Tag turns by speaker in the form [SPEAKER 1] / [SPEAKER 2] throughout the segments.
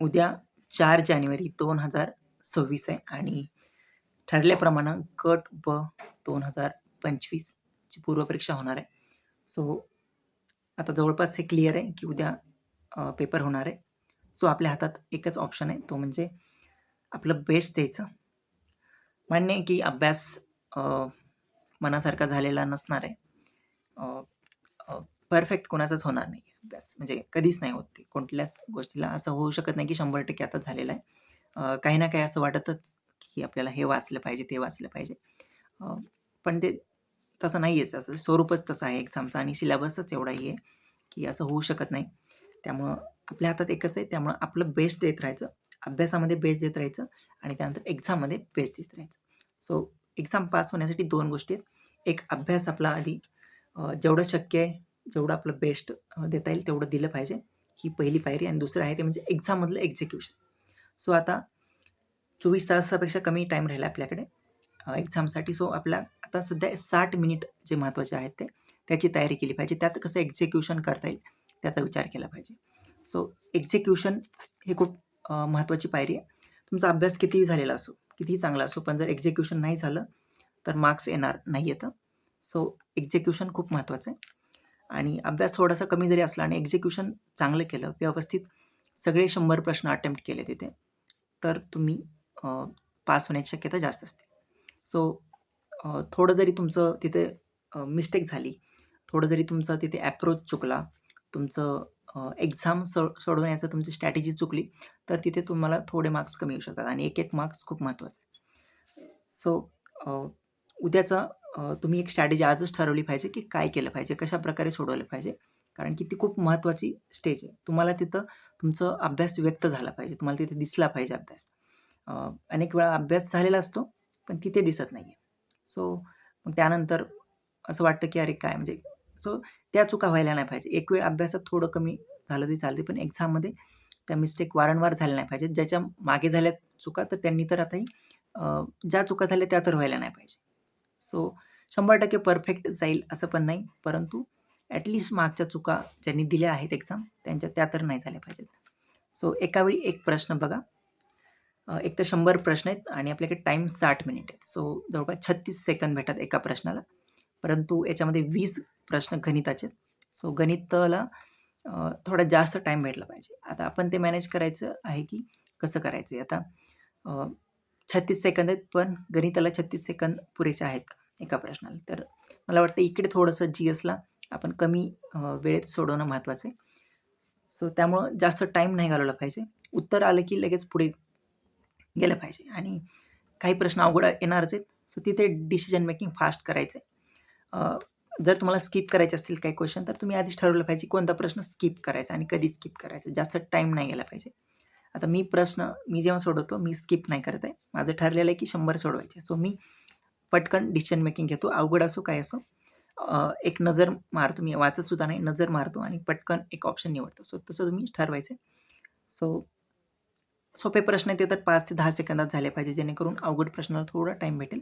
[SPEAKER 1] उद्या चार जानेवारी दोन हजार सव्वीस आहे आणि ठरल्याप्रमाणे गट ब दोन हजार पंचवीसची पूर्वपरीक्षा होणार आहे. सो आता जवळपास हे क्लिअर आहे की उद्या पेपर होणार आहे. सो आपल्या हातात एकच ऑप्शन आहे तो म्हणजे आपलं बेस्ट द्यायचं. मान्य आहे की अभ्यास मनासारखा झालेला नसणार आहे. परफेक्ट कोणाचाच होणार नाही अभ्यास म्हणजे कधीच नाही होत ते. कोणत्याच गोष्टीला असं होऊ शकत नाही की शंभर टक्के आता झालेलं आहे. काही ना काही असं वाटतच की आपल्याला हे वाचलं पाहिजे ते वाचलं पाहिजे. पण ते तसं नाही आहे असं स्वरूपच तसं आहे. एक्झामचं आणि सिलेबसच एवढाही आहे की असं होऊ शकत नाही. त्यामुळं आपल्या हातात एकच आहे. त्यामुळं आपलं बेस्ट देत राहायचं. अभ्यासामध्ये बेस्ट देत राहायचं आणि त्यानंतर एक्झाममध्ये बेस्ट देत राहायचं. सो एक्झाम पास होण्यासाठी दोन गोष्टी आहेत. एक अभ्यास आपला आधी जेवढं शक्य आहे जेवढं आपलं बेस्ट देता येईल तेवढं दिलं पाहिजे. ही पहिली पायरी आणि दुसरं आहे ते म्हणजे एक्झाममधलं एक्झिक्युशन सो आता चोवीस तासापेक्षा कमी टाईम राहिला आपल्याकडे. एक्झामसाठी सो आपल्या आता सध्या साठ मिनिट जे महत्त्वाचे आहेत ते त्याची तयारी केली पाहिजे. त्यात कसं एक्झिक्युशन करता येईल त्याचा विचार केला पाहिजे. सो एक्झिक्युशन हे खूप महत्त्वाची पायरी आहे. तुमचा अभ्यास कितीही झालेला असो कितीही चांगला असो पण जर एक्झिक्युशन नाही झालं तर मार्क्स येणार नाही येतं. सो एक्झिक्युशन खूप महत्त्वाचं आहे. आणि अभ्यास थोडासा कमी जरी असला आणि एक्झिक्युशन चांगलं केलं व्यवस्थित सगळे शंभर प्रश्न अटेम्प्ट केले तिथे तर तुम्ही पास होण्याची शक्यता जास्त असते. सो थोडं जरी तुमचं तिथे मिस्टेक झाली थोडं जरी तुमचं तिथे ॲप्रोच चुकला तुमचं एक्झाम सो सोडवण्याचं तुमची स्ट्रॅटेजी चुकली तर तिथे तुम्हाला थोडे मार्क्स कमी येऊ शकतात आणि एक एक मार्क्स खूप महत्त्वाचं आहे सो उद्याचा तुम्ही एक स्ट्रॅटेजी आजच ठरवली पाहिजे की काय केलं पाहिजे कशा प्रकारे सोडवलं पाहिजे. कारण की ती खूप महत्त्वाची स्टेज आहे. तुम्हाला तिथं तुमचं अभ्यास व्यक्त झाला पाहिजे. तुम्हाला तिथे दिसला पाहिजे अभ्यास. अनेक वेळा अभ्यास झालेला असतो पण तिथे दिसत नाही आहे सो मग त्यानंतर असं वाटतं की अरे काय म्हणजे सो त्या चुका व्हायला नाही पाहिजे. एक वेळ अभ्यासात थोडं कमी झालं तरी चालते पण एक्झाममध्ये त्या मिस्टेक वारंवार झाल्या नाही पाहिजेत. ज्याच्या मागे झाल्या चुका तर त्यांनी तर आताही ज्या चुका झाल्या त्या तर व्हायला नाही पाहिजे. सो शंभर टक्के परफेक्ट जाईल असं पण नाही. परंतु ॲटलिस्ट मागच्या चुका ज्यांनी दिल्या आहेत एक्झाम त्यांच्या त्या तर नाही झाल्या पाहिजेत. सो एकावेळी एक प्रश्न बघा. एक तर शंभर प्रश्न आहेत आणि आपल्याकडे टाईम साठ मिनिट आहेत. सो जवळपास छत्तीस सेकंद भेटतात एका प्रश्नाला. परंतु याच्यामध्ये वीस प्रश्न गणिताचे आहेत. सो गणिताला थोडा जास्त टाईम भेटला पाहिजे. आता आपण ते मॅनेज करायचं आहे की कसं करायचं आहे? आता छत्तीस सेकंद आहेत पण गणिताला छत्तीस सेकंद पुरेसे आहेत का? एका प्रश्नाला. तर मला वाटतं इकडे थोडंसं जी एसला आपण कमी वेळेत सोडवणं महत्त्वाचं आहे. सो त्यामुळं जास्त टाईम नाही घालवला पाहिजे. उत्तर आलं की लगेच पुढे गेलं पाहिजे. आणि काही प्रश्न अवघड येणारच आहेत. सो तिथे डिसिजन मेकिंग फास्ट करायचं आहे जर तुम्हाला स्किप करायचे असतील काही क्वेश्चन तर तुम्ही आधीच ठरवलं पाहिजे कोणता प्रश्न स्किप करायचा आणि कधी स्किप करायचा. जास्त टाईम नाही गेला पाहिजे. आता मी प्रश्न मी जेव्हा सोडवतो मी स्किप नाही करत आहे. माझं ठरलेलं आहे की शंभर सोडवायचे. सो मी पटकन डिसिजन मेकिंग घेतो. अवघड असो काय असो एक नजर मारतो. मी वाचत सुद्धा नाही नजर मारतो आणि पटकन एक ऑप्शन निवडतो. सो तसं तुम्ही ठरवायचं सो सोपे प्रश्न ते तर पाच ते दहा सेकंदात झाले पाहिजे. जेणेकरून अवघड प्रश्नाला थोडा टाईम भेटेल.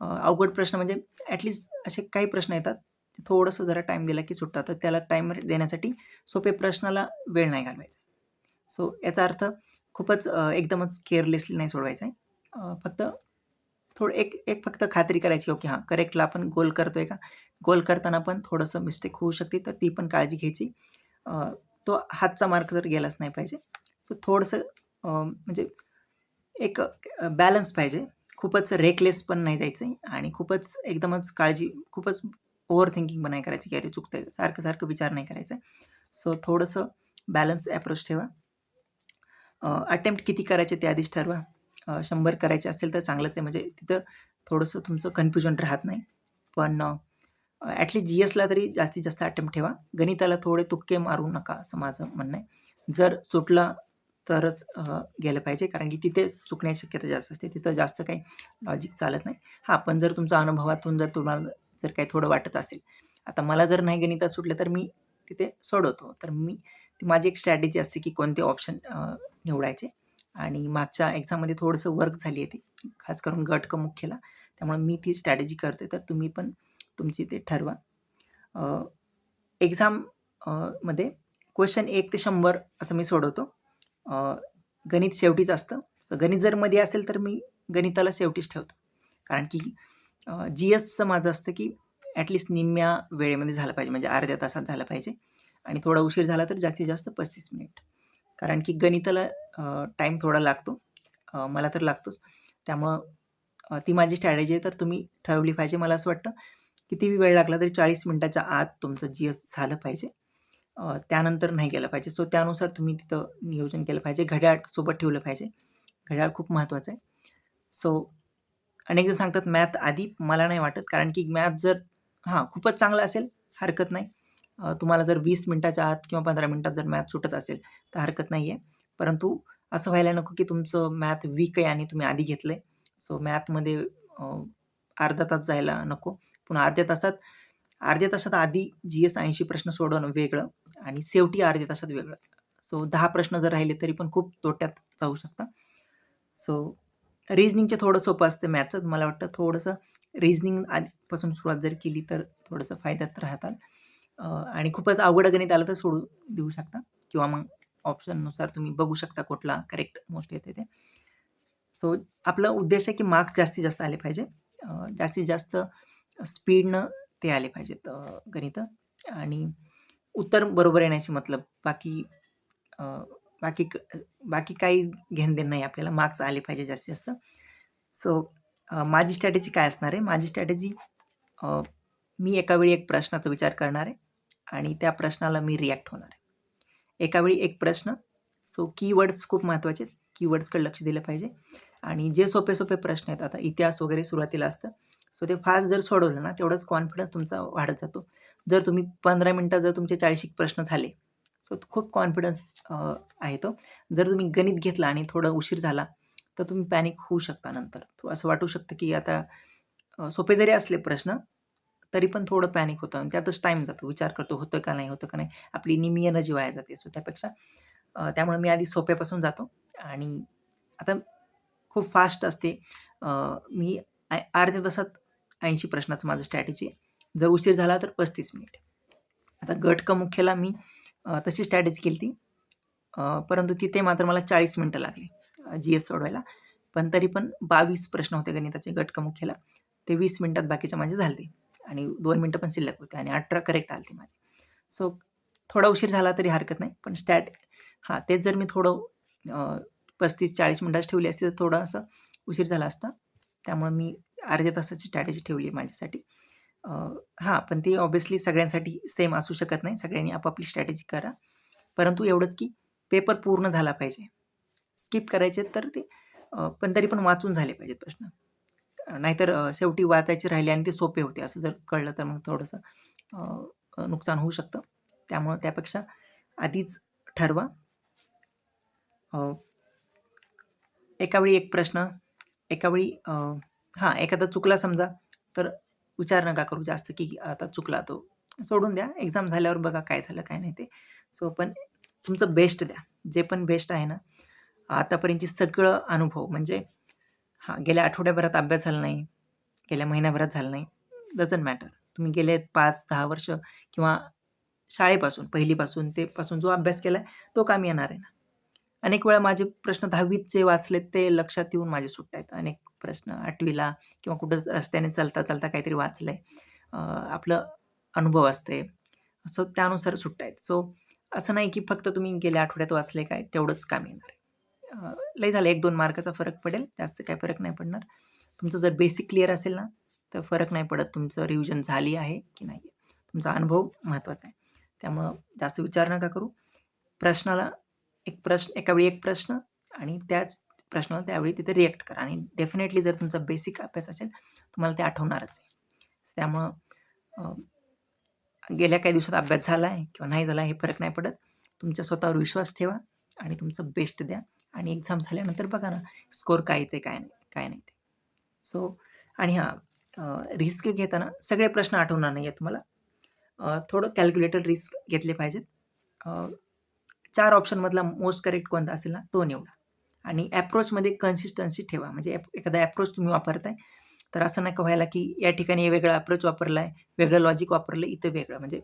[SPEAKER 1] अवघड प्रश्न म्हणजे ॲटलिस्ट असे काही प्रश्न येतात थोडंसं जरा टाईम दिला की सुटतात. तर त्याला टाईम देण्यासाठी सोपे प्रश्नाला वेळ नाही घालवायचा. सो याचा अर्थ खूपच एकदमच केअरलेसली नाही सोडवायचा आहे. फक्त थोडं एक एक फक्त खात्री करायची ओके हां करेक्टला आपण गोल करतोय का? गोल करताना पण थोडंसं मिस्टेक होऊ शकते तर ती पण काळजी घ्यायची. तो हातचा मार्क तर गेलाच नाही पाहिजे. सो थोडंसं म्हणजे एक बॅलन्स पाहिजे. खूपच रेकलेस पण नाही जायचं आहे आणि खूपच एकदमच काळजी खूपच ओव्हर थिंकिंग पण नाही करायची की अरे चुकतंय सारखं सारखं विचार नाही करायचा. सो थोडंसं बॅलन्स ॲप्रोच ठेवा. अटेम्प्ट किती करायचे ते आधीच ठरवा. शंभर करायचे असेल तर चांगलंच आहे. म्हणजे तिथं थोडंसं तुमचं कन्फ्युजन राहत नाही. पण ॲटलीस्ट जी एसला तरी जास्तीत जास्त अटेम्प्ट ठेवा. गणिताला थोडे तुक्के मारू नका असं माझं म्हणणं आहे. जर सुटला तरच गेलं पाहिजे. कारण की तिथे चुकण्याची शक्यता जास्त असते. तिथं जास्त काही लॉजिक चालत नाही. हां पण जर तुमच्या अनुभवातून जर तुम्हाला जर काही थोडं वाटत असेल. आता मला जर नाही गणितात सुटलं तर मी तिथे सोडवतो. तर मी ती माझी एक स्ट्रॅटेजी असते की कोणते ऑप्शन निवडायचे. आणि मागच्या एक्झाममध्ये थोडंसं वर्क झाली आहे ती खास करून गट क मुख्यला. त्यामुळे मी ती स्ट्रॅटेजी करते. तर तुम्ही पण तुमची ते ठरवा. एक्झाममध्ये क्वेश्चन एक ते शंभर असं मी सोडवतो. गणित शेवटीच असतं. सो गणित जर मध्ये असेल तर मी गणिताला शेवटीच ठेवतो. कारण की जी एसचं माझं असतं की ॲटलिस्ट निम्म्या वेळेमध्ये झालं पाहिजे. म्हणजे अर्ध्या तासात झालं पाहिजे. आणि थोडा उशीर झाला तर जास्तीत जास्त पस्तीस मिनिट. कारण की गणिताला टाईम थोडा लागतो. मला तर लागतोच. त्यामुळं ती माझी स्ट्रॅटेजी आहे. तर तुम्ही ठरवली पाहिजे मला असं वाटतं. कितीही वेळ लागला तरी चाळीस मिनटाच्या आत तुमचं जी एस झालं पाहिजे. त्यानंतर नाही गेलं पाहिजे. सो त्यानुसार तुम्ही तिथं नियोजन केलं पाहिजे. घड्याळ सोबत ठेवलं पाहिजे. घड्याळ खूप महत्त्वाचं आहे. सो अनेकदा सांगतात मॅथ आधी मला नाही वाटत. कारण की मॅथ जर हां खूपच चांगलं असेल हरकत नाही. तुम्हाला जर वीस मिनटाच्या आत किंवा पंधरा मिनटात जर मॅथ सुटत असेल तर हरकत नाही आहे परंतु असं व्हायला नको की तुमचं मॅथ वीक आहे आणि तुम्ही आधी घेतलं आहे सो मॅथमध्ये अर्धा तास जायला नको. पुन्हा अर्ध्या तासात अर्ध्या तासात आधी जी एस ऐंशी प्रश्न सोडवणं वेगळं आणि शेवटी अर्ध्या तासात वेगळं. सो दहा प्रश्न जर राहिले तरी पण खूप तोट्यात जाऊ शकता. सो रिजनिंगचे थोडं सोपं असतं मॅथचं मला वाटतं थोडंसं रिजनिंग आधीपासून सुरुवात जर केली तर थोडंसं फायद्यात राहताल आणि खूपच अवघड गणित आलं तर सोडू देऊ शकता किंवा मग ऑप्शननुसार तुम्ही बघू शकता कुठला करेक्ट मोस्ट येते ते. सो आपला उद्देश आहे की मार्क्स जास्तीत जास्त आले पाहिजे. जास्तीत जास्त स्पीडनं ते आले पाहिजेत गणित. आणि उत्तर बरोबर येण्याची मतलब बाकी बाकी बाकी काही घेणदेण नाही. आपल्याला मार्क्स आले पाहिजे जास्तीत जास्त. सो माझी स्ट्रॅटेजी काय असणार आहे? माझी स्ट्रॅटेजी मी एकावेळी एक प्रश्नाचा विचार करणार आहे आणि त्या प्रश्नाला मी रिॲक्ट होणार आहे. एकावेळी एक प्रश्न. सो कीवर्ड्स खूप महत्त्वाचे आहेत. कीवर्ड्सकडे लक्ष दिलं पाहिजे. आणि जे सोपे सोपे प्रश्न आहेत आता इतिहास वगैरे सुरुवातीला असतं. सो ते फास्ट जर सोडवलं ना तेवढंच कॉन्फिडन्स तुमचा वाढत जातो. जर तुम्ही पंधरा मिनटात जर तुमचे चाळीस एक प्रश्न झाले सो खूप कॉन्फिडन्स आहे तो. जर तुम्ही गणित घेतला आणि थोडं उशीर झाला तर तुम्ही पॅनिक होऊ शकता नंतर. तो असं वाटू शकतं की आता सोपे जरी असले प्रश्न तरी पण थोडं पॅनिक होतं. आणि त्यातच टाईम जातो. विचार करतो होतं का नाही होतं का नाही. आपली निमी एनर्जी वाया जाते. सो त्यापेक्षा त्यामुळे मी आधी सोप्यापासून जातो. आणि आता खूप फास्ट असते. मी अर्ध्या तासात ऐंशी प्रश्नाचं माझं स्ट्रॅटेजी आहे. जर उशीर झाला तर पस्तीस मिनिट आता गट मुख्यला मी तशी स्ट्रॅटेजी केली ती परंतु तिथे मात्र मला चाळीस मिनटं लागली जी एस सोडवायला. पण तरी पण बावीस प्रश्न होते गणिताचे गट मुख्यला ते वीस मिनटात बाकीचे माझे झाले आणि दोन मिनटं पण शिल्लक होते आणि अठरा करेक्ट आले माझे. सो थोडा उशीर झाला तरी हरकत नाही पण स्टॅट हां तेच जर मी थोडं पस्तीस चाळीस मिनटाची ठेवली असती तर थोडं असं उशीर झाला असता. त्यामुळे मी अर्ध्या तासाची स्ट्रॅटेजी ठेवली आहे माझ्यासाठी. हां पण ती ऑब्व्हियसली सगळ्यांसाठी सेम असू शकत नाही. सगळ्यांनी आपापली स्ट्रॅटेजी करा. परंतु एवढंच की पेपर पूर्ण झाला पाहिजे. स्किप करायचे तर ते पण तरी पण वाचून झाले पाहिजेत प्रश्न. नाहीतर शेवटी वाचायचे राहिले आणि ते सोपे होते. असं जर कळलं तर मग थोडंसं नुकसान होऊ शकतं. त्यामुळं त्यापेक्षा आधीच ठरवा. एकावेळी एक प्रश्न एकावेळी हां एखादा चुकला समजा तर विचार नका करू जास्त की आता चुकला तो. सोडून द्या. एक्झाम झाल्यावर बघा काय झालं काय नाही ते. सो पण तुमचं बेस्ट द्या. जे पण बेस्ट आहे ना आतापर्यंतची सगळं अनुभव. म्हणजे हां गेल्या आठवड्याभरात अभ्यास झाला नाही गेल्या महिन्याभरात झाला नाही. डझंट मॅटर तुम्ही गेले पाच दहा वर्ष किंवा शाळेपासून पहिलीपासून ते पासून जो अभ्यास केला आहे तो कामी येणार आहे ना. अनेक वेळा माझे प्रश्न दहावीत जे वाचलेत ते लक्षात येऊन माझे सुट्ट आहेत अनेक प्रश्न आठवीला किंवा कुठं रस्त्याने चालता चालता काहीतरी वाचलं आहे आपलं अनुभव असते सो त्यानुसार सुट्ट आहेत सो असं नाही की फक्त तुम्ही गेल्या आठवड्यात वाचले काय तेवढंच काम येणार आहे. लय झालं एक दोन मार्काचा फरक पडेल जास्त काय फरक नाही पडणार. तुमचं जर बेसिक क्लिअर असेल ना तर फरक नाही पडत तुमचं रिव्हिजन झाली आहे की नाही आहे तुमचा अनुभव महत्त्वाचा आहे. त्यामुळं जास्त विचार नका करू. प्रश्नाला एक प्रश्न एकावेळी एक प्रश्न आणि त्याच प्रश्नाला त्यावेळी तिथे रिॲक्ट करा. आणि डेफिनेटली जर तुमचा बेसिक अभ्यास असेल तुम्हाला ते आठवणारच आहे. त्यामुळं गेल्या काही दिवसात अभ्यास झाला आहे किंवा नाही झाला हे फरक नाही पडत. तुमच्या स्वतःवर विश्वास ठेवा आणि तुमचं बेस्ट द्या. आणि एक्झाम झाल्यानंतर बघा ना स्कोर काय येते काय नाही काय नाही ते. सो आणि हां रिस्क घेताना सगळे प्रश्न आठवणार नाही आहे तुम्हाला थोडं कॅल्क्युलेटर रिस्क घेतले पाहिजेत. चार ऑप्शनमधला मोस्ट करेक्ट कोणता असेल ना तो निवडा. आणि ॲप्रोचमध्ये कन्सिस्टन्सी ठेवा. म्हणजे ॲप एखादा ॲप्रोच तुम्ही वापरताय तर असं नका व्हायला की या ठिकाणी वेगळा अप्रोच वापरला आहे वेगळं लॉजिक वापरलं इथं वेगळं. म्हणजे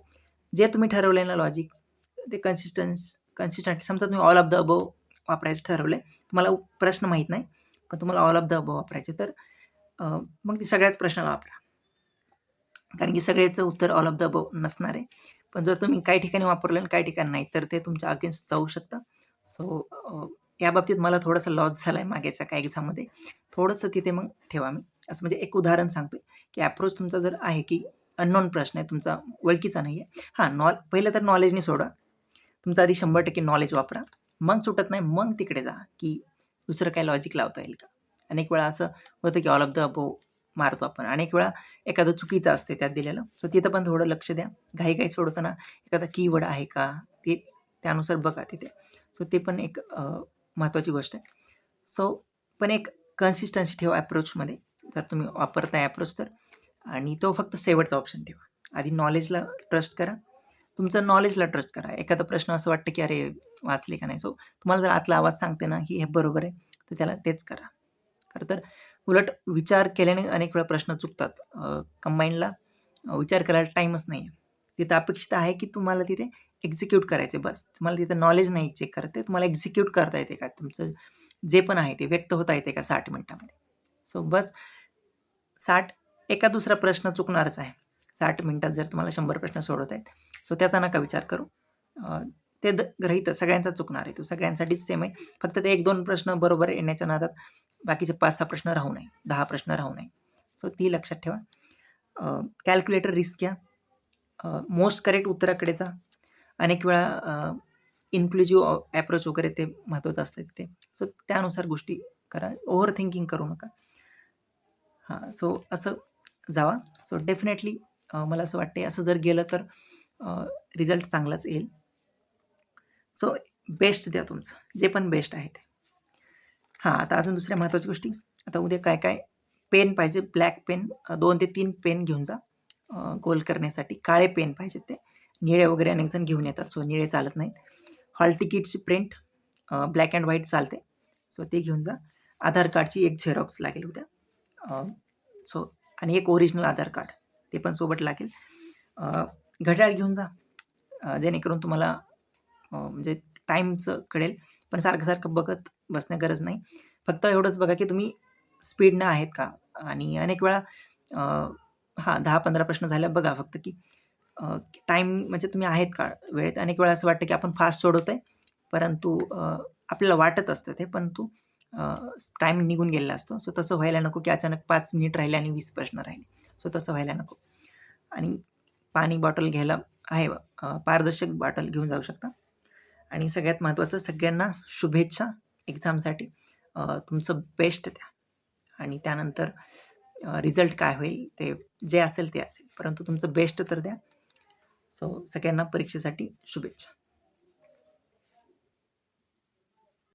[SPEAKER 1] जे तुम्ही ठरवलं आहे ना लॉजिक ते कन्सिस्टन्स कन्सिस्टंट समजा तुम्ही ऑल ऑफ द अबव वापरायचं ठरवलं आहे तुम्हाला प्रश्न माहीत नाही पण तुम्हाला ऑल ऑफ द अबव वापरायचे. तर मग ती सगळ्याच प्रश्नाला वापरा. कारण की सगळ्याचं उत्तर ऑल ऑफ द अबव नसणार आहे. पण जर तुम्ही काही ठिकाणी वापरलं आणि काही ठिकाणी नाही तर ते तुमच्या अगेन्स्ट जाऊ शकतं. सो या बाबतीत मला थोडासा लॉस झाला आहे मागेच्या काही एक्झाममध्ये थोडंसं तिथे मग ठेवा मी. असं म्हणजे एक उदाहरण सांगतो की ॲप्रोच तुमचा जर आहे की अननोन प्रश्न आहे तुमचा ओळखीचा नाही आहे हां नॉ पहिलं तर नॉलेजने सोडा. तुमचं आधी शंभर टक्के नॉलेज वापरा. मग सुटत नाही मग तिकडे जा की दुसरं काय लॉजिक लावता येईल का? अनेक वेळा असं होतं की ऑल ऑफ द अबो मारतो आपण. अनेक वेळा एखादं चुकीचं असते त्यात दिलेलं. सो तिथं पण थोडं लक्ष द्या. घाई घाई सोडताना एखादा कीवर्ड आहे का? ते त्यानुसार बघा तिथे. सो ते पण एक महत्त्वाची गोष्ट आहे. सो पण एक कन्सिस्टन्सी ठेवा ॲप्रोचमध्ये जर तुम्ही वापरताय ॲप्रोच तर. आणि तो फक्त शेवटचा ऑप्शन ठेवा. आधी नॉलेजला ट्रस्ट करा. तुमचं नॉलेजला ट्रस्ट करा. एखादा प्रश्न असं वाटतं की अरे वाचले का नाही? सो तुम्हाला जर आतला आवाज सांगते ना की हे बरोबर आहे तर त्याला तेच करा. खरं तर उलट विचार केल्याने अनेक वेळा प्रश्न चुकतात. कंबाईनला विचार करायला टाईमच नाही आहे तिथं अपेक्षित आहे की तुम्हाला तिथे एक्झिक्यूट करायचे बस. तुम्हाला तिथं नॉलेज नाही चेक करते तुम्हाला एक्झिक्यूट करता येते का? तुमचं जे पण आहे ते व्यक्त होता येते का साठ मिनटामध्ये? सो बस साठ एका दुसरा प्रश्न चुकणारच आहे. साठ मिनटात जर तुम्हाला शंभर प्रश्न सोडवत आहेत सो त्याचा नका विचार करू. ते द ग्रहित सगळ्यांचा चुकणार आहे तो सगळ्यांसाठीच सेम आहे. फक्त ते एक दोन प्रश्न बरोबर येण्याच्या नादात बाकीचे पाच सहा प्रश्न राहू नये दहा प्रश्न राहू नये. सो ती लक्षात ठेवा. कॅल्क्युलेटर रिस्क घ्या. मोस्ट करेक्ट उत्तराकडे जा अनेक वेळा इन्क्लुझिव्ह ॲप्रोच वगैरे ते महत्त्वाचं असतं तिथे. सो त्यानुसार गोष्टी करा. ओव्हर थिंकिंग करू नका. हां सो असं जावा. सो डेफिनेटली मला असं वाटते असं जर गेलं तर रिझल्ट चांगलाच येईल. सो बेस्ट द्या तुमचं. जे पण बेस्ट आहे ते. हां आता अजून दुसऱ्या महत्त्वाच्या गोष्टी. आता उद्या काय काय? पेन पाहिजे. Black pen. दोन ते तीन पेन घेऊन जा. गोल करण्यासाठी. काळे पेन पाहिजेत ते. निळे वगैरे अनेक जण घेऊन येतात. सो निळे चालत नाहीत. हॉल तिकीटची प्रिंट ब्लॅक अँड व्हाईट चालते. सो ते घेऊन जा. आधार कार्डची एक झेरॉक्स लागेल उद्या. सो आणि एक ओरिजिनल आधार कार्ड. ते पण सोबत लागेल. घड्याळ घेऊन जा. जेणेकरून तुम्हाला म्हणजे टाईमचं कळेल. पण सारखं सारखं बघत बसण्या गरज नाही. फक्त एवढंच बघा की तुम्ही स्पीडनं आहेत का? आणि अनेक वेळा हां दहा पंधरा प्रश्न झाल्या बघा फक्त की टाईम म्हणजे तुम्ही आहेत का? वेळेत अनेक वेळा असं वाटतं की आपण फास्ट सोडवत आहे. परंतु आपल्याला वाटत असतं ते. परंतु टाईम निघून गेलेला असतो. सो तसं व्हायला नको की अचानक पाच मिनिट राहिले आणि वीस प्रश्न राहिले. सो तसं व्हायला नको. आणि पाणी बॉटल घ्यायला आहे पारदर्शक बॉटल घेऊन जाऊ शकता. आणि सगळ्यात महत्त्वाचं सगळ्यांना शुभेच्छा एक्झामसाठी. तुमचं बेस्ट द्या. आणि त्यानंतर रिझल्ट काय होईल ते जे असेल ते असेल. परंतु तुमचं बेस्ट तर द्या. सो सगळ्यांना परीक्षेसाठी शुभेच्छा.